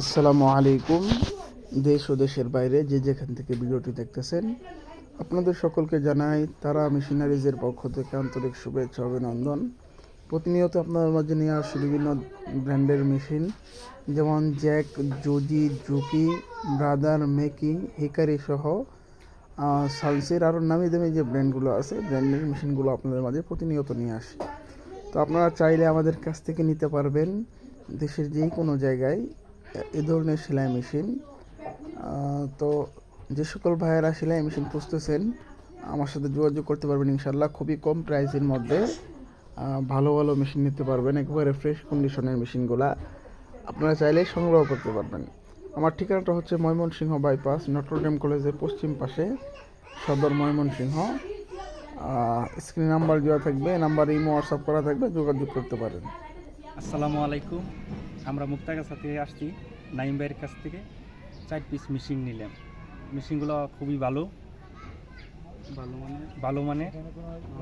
আসসালামু আলাইকুম, দেশ ও দেশের বাইরে যে যেখান থেকে ভিডিওটি দেখতেছেন, আপনাদের সকলকে জানাই তারা মেশিনারিজের পক্ষ থেকে আন্তরিক শুভেচ্ছা অভিনন্দন। প্রতিনিয়ত আপনাদের মাঝে নিয়ে আসি বিভিন্ন ব্র্যান্ডের মেশিন, যেমন জ্যাক, জুজি, জুকি, ব্রাদার, মেকি, হিকারি সহ সালসির আরও নামি দামি যে ব্র্যান্ডগুলো আছে, ব্র্যান্ডের মেশিনগুলো আপনাদের মাঝে প্রতিনিয়ত নিয়ে আসি। তো আপনারা চাইলে আমাদের কাছ থেকে নিতে পারবেন দেশের যেই কোনো জায়গায় এ ধরনের সেলাই মেশিন তো যে সকল ভাইয়েরা সেলাই মেশিন খুঁজতেছেন, আমার সাথে যোগাযোগ করতে পারবেন ইনশাল্লাহ খুবই কম প্রাইসের মধ্যে ভালো ভালো মেশিন নিতে পারবেন। একেবারে ফ্রেশ কন্ডিশনের মেশিনগুলা আপনারা চাইলে সংগ্রহ করতে পারবেন। আমার ঠিকানাটা হচ্ছে ময়মনসিংহ বাইপাস নটরডেম কলেজের পশ্চিম পাশে, সদর ময়মনসিংহ। স্ক্রিন নাম্বার দেওয়া থাকবে নাম্বার ইমো হোয়াটসঅ্যাপ করা থাকবে, যোগাযোগ করতে পারেন। আসসালামু আলাইকুম। আমরা মুক্তাগাছা থেকে আসছি নাইম ভাইয়ের কাছ থেকে। চার পিস মেশিন নিলাম। মেশিনগুলো খুবই ভালো। ভালো মানে ভালো মানে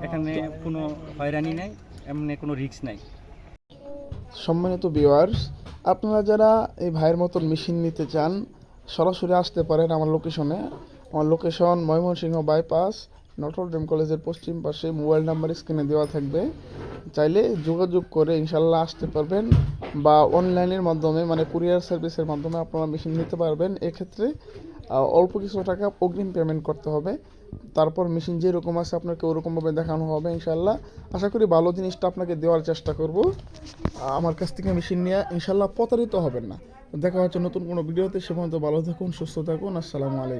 এখানে কোনো হয়রানি নাই এমনি কোনো রিস্ক নাই। সম্মানিত ভিউয়ার্স আপনারা যারা এই ভাইয়ের মতন মেশিন নিতে চান সরাসরি আসতে পারেন আমার লোকেশনে আমার লোকেশন ময়মনসিংহ বাইপাস নটরডেম কলেজের পশ্চিম পাশে মোবাইল নাম্বার স্ক্রিনে দেওয়া থাকবে। চাইলে যোগাযোগ করে ইনশাল্লাহ আসতে পারবেন বা অনলাইনের মাধ্যমে মানে কুরিয়ার সার্ভিসের মাধ্যমে আপনারা মেশিন নিতে পারবেন। এক্ষেত্রে অল্প কিছু টাকা অগ্রিম পেমেন্ট করতে হবে। তারপর মেশিন যেরকম আছে আপনাকে ওরকমভাবে দেখানো হবে ইনশাল্লাহ আশা করি ভালো জিনিসটা আপনাকে দেওয়ার চেষ্টা করব। আমার কাছ থেকে মেশিন নিয়ে ইনশাল্লাহ প্রতারিত হবেন না। দেখা হচ্ছে নতুন কোনো ভিডিওতে। সে পর্যন্ত ভালো থাকুন, সুস্থ থাকুন। আসসালামু আলাইকুম।